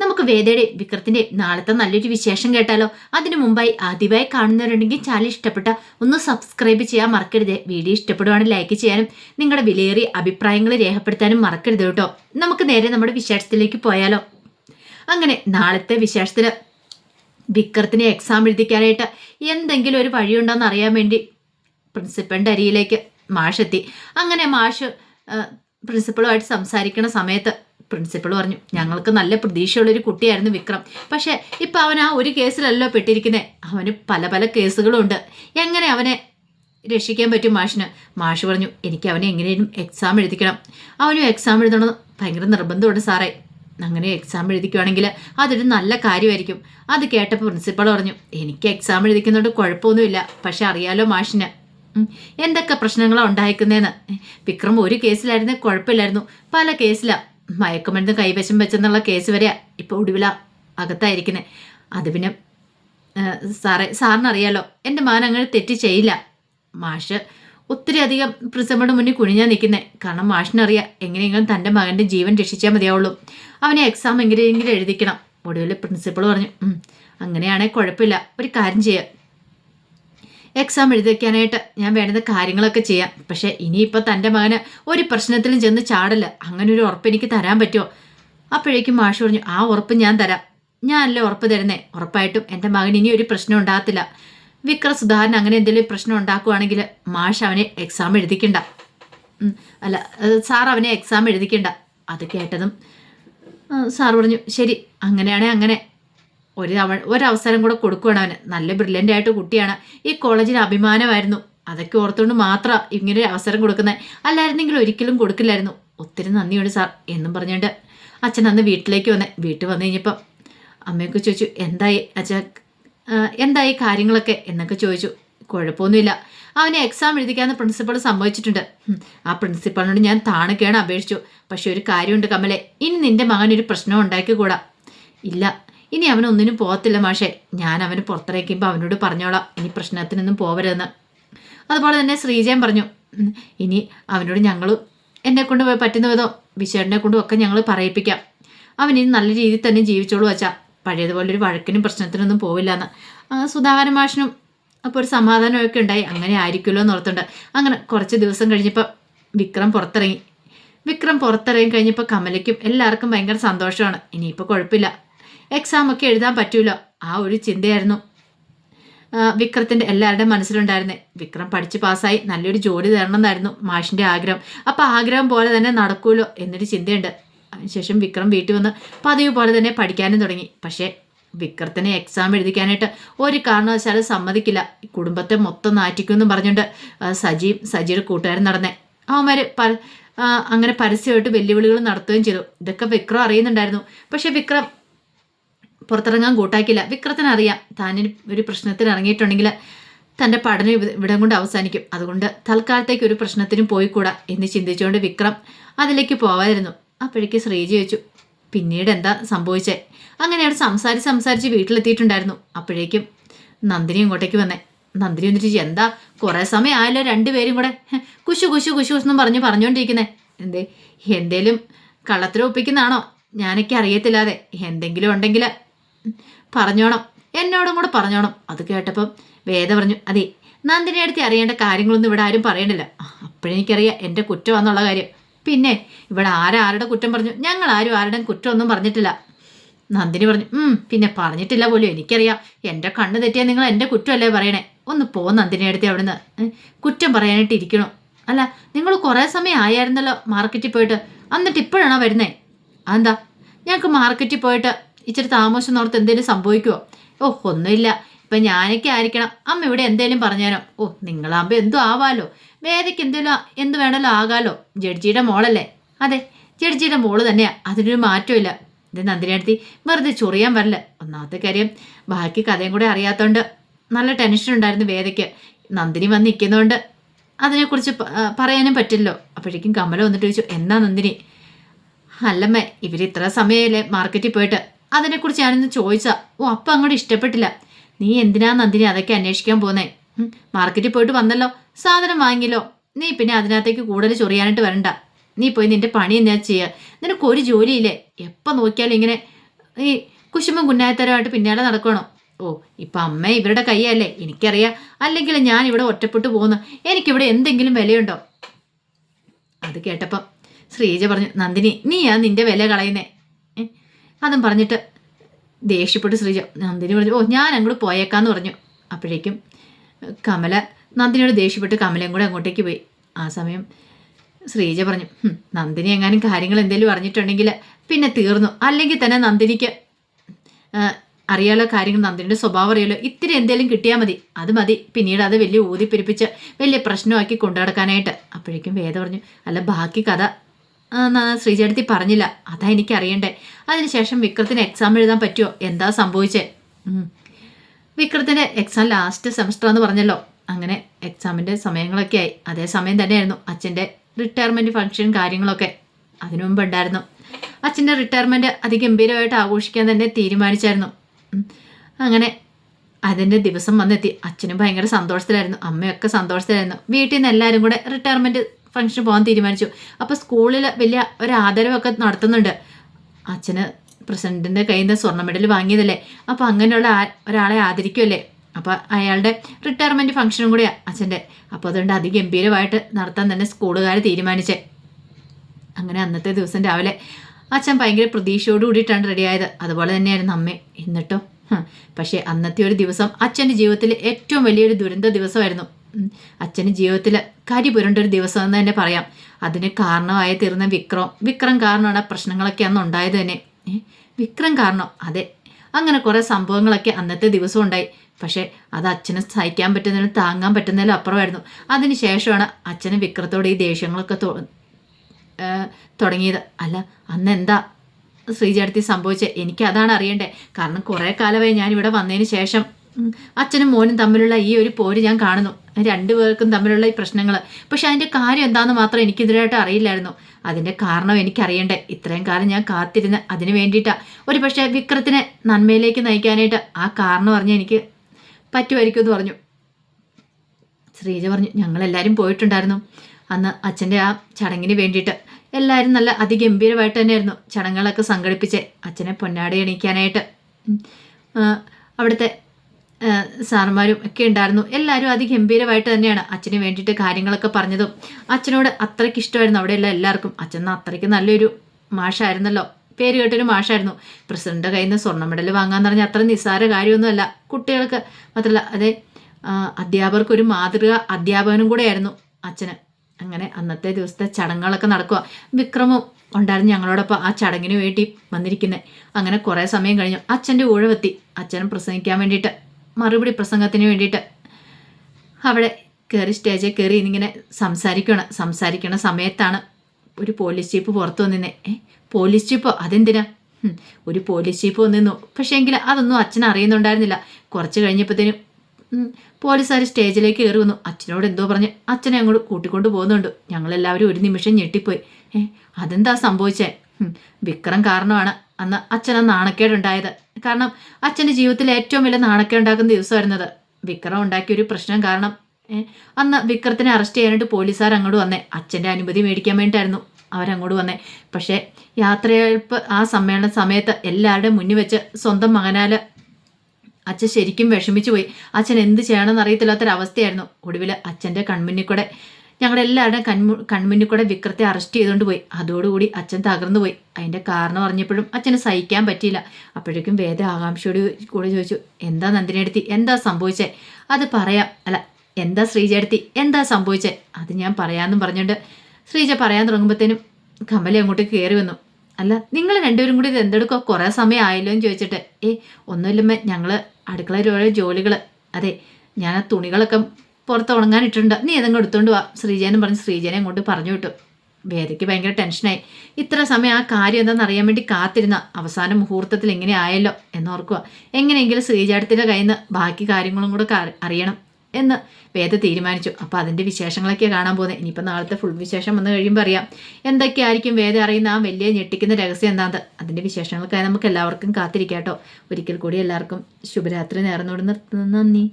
നമുക്ക് വേദയുടെ വിക്രത്തിന്റെ നാളത്തെ നല്ലൊരു വിശേഷം കേട്ടാലോ? അതിനു മുമ്പായി ആദ്യമായി കാണുന്നവരുണ്ടെങ്കിൽ ചാനൽ ഇഷ്ടപ്പെട്ട ഒന്ന് സബ്സ്ക്രൈബ് ചെയ്യാൻ മറക്കരുത്. വീഡിയോ ഇഷ്ടപ്പെടുവാണെങ്കിൽ ലൈക്ക് ചെയ്യാനും നിങ്ങളുടെ വിലയേറിയ അഭിപ്രായങ്ങൾ രേഖപ്പെടുത്താനും മറക്കരുത് കേട്ടോ. നമുക്ക് നേരെ നമ്മുടെ വിശേഷത്തിലേക്ക് പോയാലോ? അങ്ങനെ നാളത്തെ വിശേഷത്തിൽ വിക്രത്തിന് എക്സാം എഴുതിക്കാനായിട്ട് എന്തെങ്കിലും ഒരു വഴിയുണ്ടോയെന്ന് അറിയാൻ വേണ്ടി പ്രിൻസിപ്പളിന്റെ അരിയിലേക്ക് മാഷെത്തി. അങ്ങനെ മാഷ് പ്രിൻസിപ്പളുമായിട്ട് സംസാരിക്കുന്ന സമയത്ത് പ്രിൻസിപ്പൾ പറഞ്ഞു ഞങ്ങൾക്ക് നല്ല പ്രതീക്ഷയുള്ളൊരു കുട്ടിയായിരുന്നു വിക്രം. പക്ഷേ ഇപ്പം അവൻ ആ ഒരു കേസിലല്ലോ പെട്ടിരിക്കുന്നത് അവന് പല പല കേസുകളുണ്ട്. എങ്ങനെ അവനെ രക്ഷിക്കാൻ പറ്റും മാഷിന്? മാഷ് പറഞ്ഞു എനിക്ക് അവനെ എങ്ങനെയും എക്സാം എഴുതിക്കണം. അവനും എക്സാം എഴുതണമെന്ന് ഭയങ്കര നിർബന്ധമുണ്ട് സാറേ. അങ്ങനെ എക്സാം എഴുതിക്കുവാണെങ്കിൽ അതൊരു നല്ല കാര്യമായിരിക്കും. അത് കേട്ടപ്പോൾ പ്രിൻസിപ്പൾ പറഞ്ഞു എനിക്ക് എക്സാം എഴുതിക്കുന്നതുകൊണ്ട് കുഴപ്പമൊന്നുമില്ല. പക്ഷെ അറിയാലോ മാഷിന്. എന്തൊക്കെ പ്രശ്നങ്ങളാണ് ഉണ്ടായിരിക്കുന്നതെന്ന് വിക്രം ഒരു കേസിലായിരുന്നെങ്കിൽ കുഴപ്പമില്ലായിരുന്നു. പല കേസിലാ. മയക്കുമരുന്ന് കൈവശം വെച്ചെന്നുള്ള കേസ് വരെ ഇപ്പോൾ ഒടുവില അകത്തായിരിക്കുന്നത് അത് പിന്നെ സാറേ സാറിനറിയാലോ എന്റെ മാൻ അങ്ങനെ തെറ്റ് ചെയ്യില്ല. മാഷ് ഒത്തിരി അധികം പ്രിസമ്മയുടെ മുന്നിൽ കുനിഞ്ഞാൽ നിൽക്കുന്നത് കാരണം മാഷിനറിയാം എങ്ങനെയെങ്കിലും തന്റെ മകന്റെ ജീവൻ രക്ഷിച്ചാൽ മതിയാവുള്ളൂ. അവനെ എക്സാം എങ്ങനെയെങ്കിലും എഴുതിക്കണം. ഒടുവിൽ പ്രിൻസിപ്പൾ പറഞ്ഞു "ഉം, അങ്ങനെയാണെങ്കിൽ കുഴപ്പമില്ല. ഒരു കാര്യം ചെയ്യുക എക്സാം എഴുതിക്കാനായിട്ട് ഞാൻ വേണ്ട കാര്യങ്ങളൊക്കെ ചെയ്യാം. പക്ഷേ ഇനിയിപ്പോൾ തന്റെ മകന് ഒരു പ്രശ്നത്തിലും ചെന്ന് ചാടല്ല. അങ്ങനെ ഒരു ഉറപ്പ് എനിക്ക് തരാൻ പറ്റുമോ? അപ്പോഴേക്കും മാഷ് പറഞ്ഞു ആ ഉറപ്പ് ഞാൻ തരാം. ഞാനല്ലേ ഉറപ്പ് തരുന്നേ? ഉറപ്പായിട്ടും എന്റെ മകൻ ഇനി ഒരു പ്രശ്നം ഉണ്ടാകത്തില്ല. വിക്ര സുധാകരൻ അങ്ങനെ എന്തെങ്കിലും പ്രശ്നം ഉണ്ടാക്കുവാണെങ്കിൽ മാഷ് അവനെ എക്സാം എഴുതിക്കണ്ട. അല്ല സാർ അവനെ എക്സാം എഴുതിക്കണ്ട. അത് കേട്ടതും സാർ പറഞ്ഞു ശരി അങ്ങനെയാണെങ്കിൽ അങ്ങനെ. ഒരു തവണ ഒരവസരം കൂടെ കൊടുക്കുകയാണ് അവന്. നല്ല ബ്രില്യന്റ് ആയിട്ട് കുട്ടിയാണ്. ഈ കോളേജിന് അഭിമാനമായിരുന്നു. അതൊക്കെ ഓർത്തുകൊണ്ട് മാത്രം ഇങ്ങനെ ഒരു അവസരം കൊടുക്കുന്നത്. അല്ലായിരുന്നെങ്കിൽ ഒരിക്കലും കൊടുക്കില്ലായിരുന്നു. ഒത്തിരി നന്ദിയുണ്ട് സാർ എന്നും പറഞ്ഞുകൊണ്ട് അച്ഛൻ അന്ന് വീട്ടിലേക്ക് വന്നേ വീട്ടിൽ വന്നു കഴിഞ്ഞപ്പം അമ്മയൊക്കെ ചോദിച്ചു എന്തായി അച്ഛ? എന്തായി കാര്യങ്ങളൊക്കെ? എന്നൊക്കെ ചോദിച്ചു. കുഴപ്പമൊന്നുമില്ല. അവനെ എക്സാം എഴുതിക്കാന്ന് പ്രിൻസിപ്പൾ സമ്മതിച്ചിട്ടുണ്ട്. ആ പ്രിൻസിപ്പളിനോട് ഞാൻ താണൊക്കെയാണ് അപേക്ഷിച്ചു. പക്ഷെ ഒരു കാര്യമുണ്ട് കമലെ. ഇനി നിന്റെ മകൻ ഒരു പ്രശ്നം ഉണ്ടാക്കിക്കൂടാ? ഇല്ല. ഇനി അവൻ ഒന്നിനും പോകത്തില്ല മാഷെ. ഞാൻ അവന് പുറത്തിറക്കുമ്പോൾ അവനോട് പറഞ്ഞോളാം. ഇനി പ്രശ്നത്തിനൊന്നും പോവരുതെന്ന്. അതുപോലെ തന്നെ ശ്രീജയൻ പറഞ്ഞു ഇനി അവനോട് ഞങ്ങൾ എന്നെ കൊണ്ട് പറ്റുന്ന വിധം വിശേഷനെ കൊണ്ടും ഒക്കെ ഞങ്ങൾ പറയിപ്പിക്കാം. അവൻ ഇനി നല്ല രീതിയിൽ തന്നെ ജീവിച്ചോളൂ വച്ചാ പഴയതുപോലെ ഒരു വഴക്കിനും പ്രശ്നത്തിനൊന്നും പോവില്ല എന്ന് സുധാകരൻ മാഷിനും അപ്പോൾ ഒരു സമാധാനമൊക്കെ ഉണ്ടായി. അങ്ങനെ ആയിരിക്കുമല്ലോ എന്ന് ഓർത്തുണ്ട്. അങ്ങനെ കുറച്ച് ദിവസം കഴിഞ്ഞപ്പോൾ വിക്രം പുറത്തിറങ്ങി. വിക്രം പുറത്തിറങ്ങി കഴിഞ്ഞപ്പോൾ കമലയ്ക്കും എല്ലാവർക്കും ഭയങ്കര സന്തോഷമാണ്. ഇനിയിപ്പോൾ കുഴപ്പമില്ല. എക്സാം ഒക്കെ എഴുതാൻ പറ്റൂലോ. ആ ഒരു ചിന്തയായിരുന്നു. വിക്രത്തിന്റെ എല്ലാവരുടെയും മനസ്സിലുണ്ടായിരുന്നേ. വിക്രം പഠിച്ച് പാസ്സായി. നല്ലൊരു ജോലി തരണം എന്നായിരുന്നു മാഷിന്റെ ആഗ്രഹം. അപ്പോൾ ആഗ്രഹം പോലെ തന്നെ നടക്കൂലോ എന്നൊരു ചിന്തയുണ്ട്. അതിനുശേഷം വിക്രം വീട്ടിൽ വന്ന് പതിവ് പോലെ തന്നെ പഠിക്കാനും തുടങ്ങി. പക്ഷേ വിക്രത്തിനെ എക്സാം എഴുതിക്കാനായിട്ട് ഒരു കാരണവശാലും സമ്മതിക്കില്ല. കുടുംബത്തെ മൊത്തം നാറ്റിക്കുമെന്നും പറഞ്ഞുകൊണ്ട് സജിയും സജിയുടെ കൂട്ടുകാരും നടന്നേ. അവന്മാർ പ അങ്ങനെ പരസ്യമായിട്ട് വെല്ലുവിളികൾ നടത്തുകയും ചെയ്തു. ഇതൊക്കെ വിക്രം അറിയുന്നുണ്ടായിരുന്നു. പക്ഷേ വിക്രം പുറത്തിറങ്ങാൻ കൂട്ടാക്കില്ല. വിക്രത്തിനറിയാം. താനിന് ഒരു പ്രശ്നത്തിന് ഇറങ്ങിയിട്ടുണ്ടെങ്കിൽ തന്റെ പഠനം ഇവ- ഇവിടം കൊണ്ട് അവസാനിക്കും. അതുകൊണ്ട് തൽക്കാലത്തേക്ക് ഒരു പ്രശ്നത്തിനും പോയിക്കൂടാ എന്ന് ചിന്തിച്ചുകൊണ്ട് വിക്രം അതിലേക്ക് പോവാതിരുന്നു. അപ്പോഴേക്ക് ശ്രീജി ചോദിച്ചു പിന്നീട് എന്താ സംഭവിച്ചേ? അങ്ങനെ അവിടെ സംസാരിച്ച് സംസാരിച്ച് വീട്ടിലെത്തിയിട്ടുണ്ടായിരുന്നു. അപ്പോഴേക്കും നന്ദിനി ഇങ്ങോട്ടേക്ക് വന്നേ. നന്ദിനി വന്നിട്ട് എന്താ? കുറേ സമയം ആയല്ലോ രണ്ടുപേരും കൂടെ. കുശു കുശു കുശു എന്നും പറഞ്ഞ് പറഞ്ഞുകൊണ്ടിരിക്കുന്നേ. എന്തേ? എന്തേലും കള്ളത്തിൽ ഒപ്പിക്കുന്നതാണോ? ഞാനൊക്കെ അറിയത്തില്ലാതെ. എന്തെങ്കിലും ഉണ്ടെങ്കിൽ പറഞ്ഞോണം. എന്നോടും കൂടെ പറഞ്ഞോണം. അത് കേട്ടപ്പം വേദ പറഞ്ഞു അതെ നന്ദിനി അടുത്ത് അറിയേണ്ട കാര്യങ്ങളൊന്നും ഇവിടെ ആരും പറയണില്ല അപ്പോഴെനിക്കറിയാം എന്റെ കുറ്റം എന്നുള്ള കാര്യം. പിന്നെ ഇവിടെ ആരാരുടെ കുറ്റം പറഞ്ഞു? ഞങ്ങൾ ആരും ആരുടെയും കുറ്റമൊന്നും പറഞ്ഞിട്ടില്ല. നന്ദിനി പറഞ്ഞു പിന്നെ പറഞ്ഞിട്ടില്ല പോലും. എനിക്കറിയാം എന്റെ കണ്ണ് തെറ്റിയാൽ നിങ്ങൾ എന്റെ കുറ്റമല്ലേ പറയണേ. ഒന്ന് പോ നന്ദിനി അടുത്ത് അവിടുന്ന്. കുറ്റം പറയാനായിട്ട് ഇരിക്കണോ. അല്ല നിങ്ങൾ കുറേ സമയം ആയായിരുന്നല്ലോ മാർക്കറ്റിൽ പോയിട്ട്. എന്നിട്ട് ഇപ്പോഴാണോ വരുന്നത് അതെന്താ? ഞങ്ങൾക്ക് മാർക്കറ്റിൽ പോയിട്ട് ഇച്ചിരി താമസം ഓർത്ത് എന്തെങ്കിലും സംഭവിക്കുമോ ഓ ഒന്നുമില്ല. ഇപ്പം ഞാനൊക്കെ ആയിരിക്കണം. അമ്മ ഇവിടെ എന്തേലും പറഞ്ഞാലോ? ഓ നിങ്ങളാകുമ്പോൾ എന്തോ ആവാലോ? വേദയ്ക്ക് എന്തേലും എന്ത് വേണമല്ലോ ആകാലോ? ജഡ്ജിയുടെ മോളല്ലേ? അതെ ജഡ്ജിയുടെ മോൾ തന്നെയാണ് അതിനൊരു മാറ്റമില്ല ഇത് നന്ദിനിയടുത്തി വെറുതെ ചൊറിയാൻ വരില്ല. ഒന്നാമത്തെ കാര്യം ബാക്കി കഥയും കൂടെ അറിയാത്തതുകൊണ്ട് നല്ല ടെൻഷൻ ഉണ്ടായിരുന്നു വേദയ്ക്ക് നന്ദിനി വന്ന് നിൽക്കുന്നതുകൊണ്ട് അതിനെക്കുറിച്ച് പറയാനും പറ്റില്ലല്ലോ. അപ്പോഴേക്കും കമല വന്നിട്ട് ചോദിച്ചു എന്നാ നന്ദിനി? അല്ലമ്മേ ഇവർ ഇത്ര സമയമല്ലേ മാർക്കറ്റിൽ പോയിട്ട്? അതിനെക്കുറിച്ച് ഞാനിന്ന് ചോദിച്ചാ ഓ അപ്പം അങ്ങോട്ട് ഇഷ്ടപ്പെട്ടില്ല. നീ എന്തിനാ നന്ദിനി അതൊക്കെ അന്വേഷിക്കാൻ പോന്നേ? മാർക്കറ്റിൽ പോയിട്ട് വന്നല്ലോ. സാധനം വാങ്ങിയല്ലോ. നീ പിന്നെ അതിനകത്തേക്ക് കൂടുതൽ ചൊറിയാനായിട്ട് വരണ്ട. നീ പോയി നിന്റെ പണി എന്നാ ചെയ്യുക നിനക്ക് ഒരു ജോലിയില്ലേ? എപ്പോൾ നോക്കിയാലും ഇങ്ങനെ ഈ കുശുമ്പും കുന്നായത്തരമായിട്ട് പിന്നാലെ നടക്കണോ? ഓ ഇപ്പം അമ്മ ഇവരുടെ കൈയല്ലേ എനിക്കറിയാം. അല്ലെങ്കിൽ ഞാൻ ഇവിടെ ഒറ്റപ്പെട്ടു പോകുന്നു എനിക്കിവിടെ എന്തെങ്കിലും വിലയുണ്ടോ? അത് കേട്ടപ്പം ശ്രീജ പറഞ്ഞു നന്ദിനി നീയാ നിന്റെ വില കളയുന്നേ? അതും പറഞ്ഞിട്ട് ദേഷ്യപ്പെട്ട് ശ്രീജ നന്ദിനി പറഞ്ഞു ഓ ഞാൻ അങ്ങോട്ട് പോയേക്കാന്ന് പറഞ്ഞു. അപ്പോഴേക്കും കമല നന്ദിനിയോട് ദേഷ്യപ്പെട്ട് കമലയും കൂടെ അങ്ങോട്ടേക്ക് പോയി. ആ സമയം ശ്രീജ പറഞ്ഞു നന്ദിനി എങ്ങാനും കാര്യങ്ങൾ എന്തെങ്കിലും അറിഞ്ഞിട്ടുണ്ടെങ്കിൽ പിന്നെ തീർന്നു. അല്ലെങ്കിൽ തന്നെ നന്ദിനിക്ക് അറിയാലോ കാര്യങ്ങൾ നന്ദിനിയുടെ സ്വഭാവം അറിയാലോ. ഇത്തിരി എന്തെങ്കിലും കിട്ടിയാൽ മതി. അത് മതി. പിന്നീട് അത് വലിയ ഊതിപ്പെരിപ്പിച്ച് വലിയ പ്രശ്നമാക്കി കൊണ്ടു നടക്കാനായിട്ട് അപ്പോഴേക്കും വേദ പറഞ്ഞു അല്ല ബാക്കി കഥ ശ്രീചേട്ടത്തി പറഞ്ഞില്ല. അതാ എനിക്ക് അറിയണ്ടേ അതിനുശേഷം വിക്രത്തിന് എക്സാം എഴുതാൻ പറ്റുമോ എന്താ സംഭവിച്ചേ? വിക്രത്തിന്റെ എക്സാം ലാസ്റ്റ് സെമസ്റ്റർ എന്ന് പറഞ്ഞല്ലോ. അങ്ങനെ എക്സാമിന്റെ സമയങ്ങളൊക്കെ ആയി. അതേ സമയം തന്നെയായിരുന്നു അച്ഛന്റെ റിട്ടയർമെന്റ് ഫംഗ്ഷൻ കാര്യങ്ങളൊക്കെ. അതിനു മുമ്പ് ഉണ്ടായിരുന്നു. അച്ഛന്റെ റിട്ടയർമെന്റ് അതിഗംഭീരമായിട്ട് ആഘോഷിക്കാൻ തന്നെ തീരുമാനിച്ചായിരുന്നു. അങ്ങനെ അതിന്റെ ദിവസം വന്നെത്തി. അച്ഛനും ഭയങ്കര സന്തോഷത്തിലായിരുന്നു. അമ്മയൊക്കെ സന്തോഷത്തിലായിരുന്നു. വീട്ടിൽ നിന്ന് എല്ലാവരും കൂടെ റിട്ടയർമെന്റ് ഫംഗ്ഷൻ പോകാൻ തീരുമാനിച്ചു. അപ്പോൾ സ്കൂളിൽ വലിയ ഒരു ആദരവൊക്കെ നടത്തുന്നുണ്ട്. അച്ഛന് പ്രസിഡന്റിന്റെ കയ്യിൽ നിന്ന് സ്വർണ മെഡൽ വാങ്ങിയതല്ലേ? അപ്പോൾ അങ്ങനെയുള്ള ഒരാളെ ആദരിക്കുമല്ലേ അപ്പോൾ അയാളുടെ റിട്ടയർമെന്റ് ഫംഗ്ഷനും കൂടിയാണ് അച്ഛന്റെ അപ്പോൾ അതുകൊണ്ട് അതിഗംഭീരമായിട്ട് നടത്താൻ തന്നെ സ്കൂളുകാർ തീരുമാനിച്ചേ. അങ്ങനെ അന്നത്തെ ദിവസം രാവിലെ അച്ഛൻ ഭയങ്കര പ്രതീക്ഷയോട് കൂടിയിട്ടാണ് റെഡിയായത് അതുപോലെ തന്നെയായിരുന്നു അമ്മ. എന്നിട്ടോ പക്ഷേ അന്നത്തെ ഒരു ദിവസം അച്ഛന്റെ ജീവിതത്തിൽ ഏറ്റവും വലിയൊരു ദുരന്ത ദിവസമായിരുന്നു. ഉം, അച്ഛന്റെ ജീവിതത്തിൽ കരി പുരണ്ട ഒരു ദിവസം എന്ന് തന്നെ പറയാം. അതിന് കാരണമായി തീർന്ന വിക്രം. വിക്രം കാരണമാണ് പ്രശ്നങ്ങളൊക്കെ അന്ന് ഉണ്ടായത് തന്നെ. വിക്രം കാരണം. അതെ. അങ്ങനെ കുറേ സംഭവങ്ങളൊക്കെ അന്നത്തെ ദിവസം ഉണ്ടായി. പക്ഷേ അത് അച്ഛനെ സഹിക്കാൻ പറ്റുന്നതിലും താങ്ങാൻ പറ്റുന്നതിലും അപ്പുറമായിരുന്നു. അതിന് ശേഷമാണ് അച്ഛന് വിക്രത്തോട് ഈ ദേഷ്യങ്ങളൊക്കെ തുടങ്ങിയത്. അല്ല അന്ന് എന്താ ശ്രീജടത്തി സംഭവിച്ചത് എനിക്ക് അതാണ് അറിയണ്ടേ. കാരണം കുറേ കാലമായി ഞാൻ ഇവിടെ വന്നതിന് ശേഷം അച്ഛനും മോനും തമ്മിലുള്ള ഈ ഒരു പോര് ഞാൻ കാണുന്നു. രണ്ടുപേർക്കും തമ്മിലുള്ള ഈ പ്രശ്നങ്ങൾ പക്ഷെ അതിന്റെ കാര്യം എന്താണെന്ന് മാത്രം എനിക്കിതിനായിട്ട് അറിയില്ലായിരുന്നു. അതിന്റെ കാരണം എനിക്കറിയണ്ടേ. ഇത്രയും കാലം ഞാൻ കാത്തിരുന്ന് അതിന് വേണ്ടിയിട്ടാണ് ഒരു പക്ഷേ വിക്രത്തിനെ നന്മയിലേക്ക് നയിക്കാനായിട്ട് ആ കാരണം പറഞ്ഞ് എനിക്ക് പറ്റുമായിരിക്കും എന്ന് പറഞ്ഞു. ശ്രീജ പറഞ്ഞു ഞങ്ങളെല്ലാവരും പോയിട്ടുണ്ടായിരുന്നു. അന്ന് അച്ഛന്റെ ആ ചടങ്ങിന് വേണ്ടിയിട്ട് എല്ലാവരും നല്ല അതിഗംഭീരമായിട്ട് തന്നെയായിരുന്നു ചടങ്ങുകളൊക്കെ സംഘടിപ്പിച്ച്. അച്ഛനെ പൊന്നാടി എണീക്കാനായിട്ട്. അവിടുത്തെ സാറുമാരും ഒക്കെ ഉണ്ടായിരുന്നു. എല്ലാവരും അതിഗംഭീരമായിട്ട് തന്നെയാണ് അച്ഛന് വേണ്ടിയിട്ട് കാര്യങ്ങളൊക്കെ പറഞ്ഞതും. അച്ഛനോട് അത്രയ്ക്ക് ഇഷ്ടമായിരുന്നു അവിടെയുള്ള എല്ലാവർക്കും. അച്ഛൻ അത്രയ്ക്ക് നല്ലൊരു മാഷായിരുന്നല്ലോ. പേര് കേട്ടൊരു മാഷായിരുന്നു. പ്രസിഡന്റ് കയ്യിൽ നിന്ന് സ്വർണ മെഡൽ വാങ്ങാന്ന് പറഞ്ഞാൽ അത്ര നിസ്സാര കാര്യമൊന്നുമല്ല. കുട്ടികൾക്ക് മാത്രമല്ല അതെ അധ്യാപകർക്കൊരു മാതൃക അധ്യാപകനും കൂടെ ആയിരുന്നു അച്ഛന്. അങ്ങനെ അന്നത്തെ ദിവസത്തെ ചടങ്ങുകളൊക്കെ നടക്കുക. വിക്രമും ഉണ്ടായിരുന്നു ഞങ്ങളോടൊപ്പം ആ ചടങ്ങിന് വേണ്ടി വന്നിരിക്കുന്നത് അങ്ങനെ കുറേ സമയം കഴിഞ്ഞു. അച്ഛന്റെ ഊഴവെത്തി. അച്ഛൻ പ്രസംഗിക്കാൻ വേണ്ടിയിട്ട് മറുപടി പ്രസംഗത്തിന് വേണ്ടിയിട്ട്. അവിടെ കയറി സ്റ്റേജിൽ കയറി ഇന്നിങ്ങനെ സംസാരിക്കണം സംസാരിക്കണ സമയത്താണ് ഒരു പോലീസ് ചീപ്പ് പുറത്തു വന്നിന്നെ ഏ പോലീസ് ചീപ്പോ അതെന്തിനാ? ഒരു പോലീസ് ചീപ്പ് വന്നിരുന്നു. പക്ഷേ എങ്കിൽ അതൊന്നും അച്ഛൻ അറിയുന്നുണ്ടായിരുന്നില്ല. കുറച്ച് കഴിഞ്ഞപ്പോഴത്തേനും പോലീസുകാർ സ്റ്റേജിലേക്ക് കയറി വന്നു. അച്ഛനോട് എന്തോ പറഞ്ഞ് അച്ഛനെ അങ്ങോട്ട് കൂട്ടിക്കൊണ്ട് പോകുന്നുണ്ട്. ഞങ്ങളെല്ലാവരും ഒരു നിമിഷം ഞെട്ടിപ്പോയി. ഏ അതെന്താ സംഭവിച്ചേ? വിക്രം കാരണമാണ്. അന്ന് അച്ഛന് നാണക്കേടുണ്ടായത്. കാരണം അച്ഛന്റെ ജീവിതത്തിൽ ഏറ്റവും വലിയ നാണക്കേടുണ്ടാക്കുന്ന ദിവസമായിരുന്നത്. വിക്രം ഉണ്ടാക്കിയ ഒരു പ്രശ്നം കാരണം അന്ന് വിക്രത്തിനെ അറസ്റ്റ് ചെയ്യാനായിട്ട് പോലീസുകാർ അങ്ങോട്ട് വന്നേ. അച്ഛന്റെ അനുമതി മേടിക്കാൻ വേണ്ടിയിട്ടായിരുന്നു അവരങ്ങോട്ട് വന്നേ. പക്ഷേ യാത്രയയപ്പ് ആ സമ്മേളന സമയത്ത് എല്ലാവരുടെയും മുന്നിൽ വെച്ച് സ്വന്തം മകനാൽ അച്ഛൻ ശരിക്കും വിഷമിച്ചു പോയി. അച്ഛൻ എന്ത് ചെയ്യണമെന്ന് അറിയത്തില്ലാത്തൊരവസ്ഥയായിരുന്നു. ഒടുവിൽ അച്ഛന്റെ കൺമുന്നിൽ കൂടെ ഞങ്ങളുടെ എല്ലാവരുടെയും കൺമു കൺമുന്നിൽ കൂടെ വിക്രത്തെ അറസ്റ്റ് ചെയ്തുകൊണ്ട് പോയി. അതോടുകൂടി അച്ഛൻ തകർന്നു പോയി. അതിന്റെ കാരണം അറിഞ്ഞപ്പോഴും അച്ഛന് സഹിക്കാൻ പറ്റിയില്ല. അപ്പോഴേക്കും വേദ ആകാംക്ഷയോട് കൂടെ ചോദിച്ചു എന്താ നന്ദിനെടുത്തി എന്താ സംഭവിച്ചേ? അത് പറയാം. അല്ല എന്താ ശ്രീജയെടുത്തി? എന്താ സംഭവിച്ചേ? അത് ഞാൻ പറയാമെന്നും പറഞ്ഞുകൊണ്ട് ശ്രീജ പറയാൻ തുടങ്ങുമ്പോഴത്തേനും കമ്പലി അങ്ങോട്ട് കയറി വന്നു. അല്ല നിങ്ങൾ രണ്ടുപേരും കൂടി ഇത് എന്തെടുക്കുക കുറേ സമയം ആയല്ലോ എന്ന് ചോദിച്ചിട്ട്. ഏ ഒന്നുമില്ലമ്മേ ഞങ്ങൾ അടുക്കളയിലുള്ള ജോലികൾ അതെ ഞാൻ ആ തുണികളൊക്കെ പുറത്ത് ഉണങ്ങാനിട്ടുണ്ട് നീ ഏതെങ്കിലും എടുത്തുകൊണ്ട് വാ. ശ്രീജേനും പറഞ്ഞ്. ശ്രീജേനെ അങ്ങോട്ട് പറഞ്ഞു വിട്ടു. വേദയ്ക്ക് ഭയങ്കര ടെൻഷനായി. ഇത്ര സമയം ആ കാര്യം എന്താണെന്ന് അറിയാൻ വേണ്ടി കാത്തിരുന്ന അവസാന മുഹൂർത്തത്തിൽ എങ്ങനെ ആയല്ലോ എന്നോർക്കുക എങ്ങനെയെങ്കിലും ശ്രീജാടത്തിന്റെ കയ്യിൽ നിന്ന് ബാക്കി കാര്യങ്ങളും കൂടെ അറിയണം എന്ന് വേദ തീരുമാനിച്ചു. അപ്പോൾ അതിന്റെ വിശേഷങ്ങളൊക്കെ കാണാൻ പോകുന്നത്. ഇനിയിപ്പോൾ നാളത്തെ ഫുൾ വിശേഷം വന്നു കഴിയുമ്പോൾ അറിയാം. എന്തൊക്കെയായിരിക്കും വേദ അറിയുന്ന ആ വലിയ ഞെട്ടിക്കുന്ന രഹസ്യം എന്താണ് അതിന്റെ വിശേഷങ്ങൾക്കായി നമുക്ക് എല്ലാവർക്കും കാത്തിരിക്കാം കേട്ടോ. ഒരിക്കൽ കൂടി എല്ലാവർക്കും ശുഭരാത്രി നേർന്നോട് നിർത്തുന്നു. നന്ദി.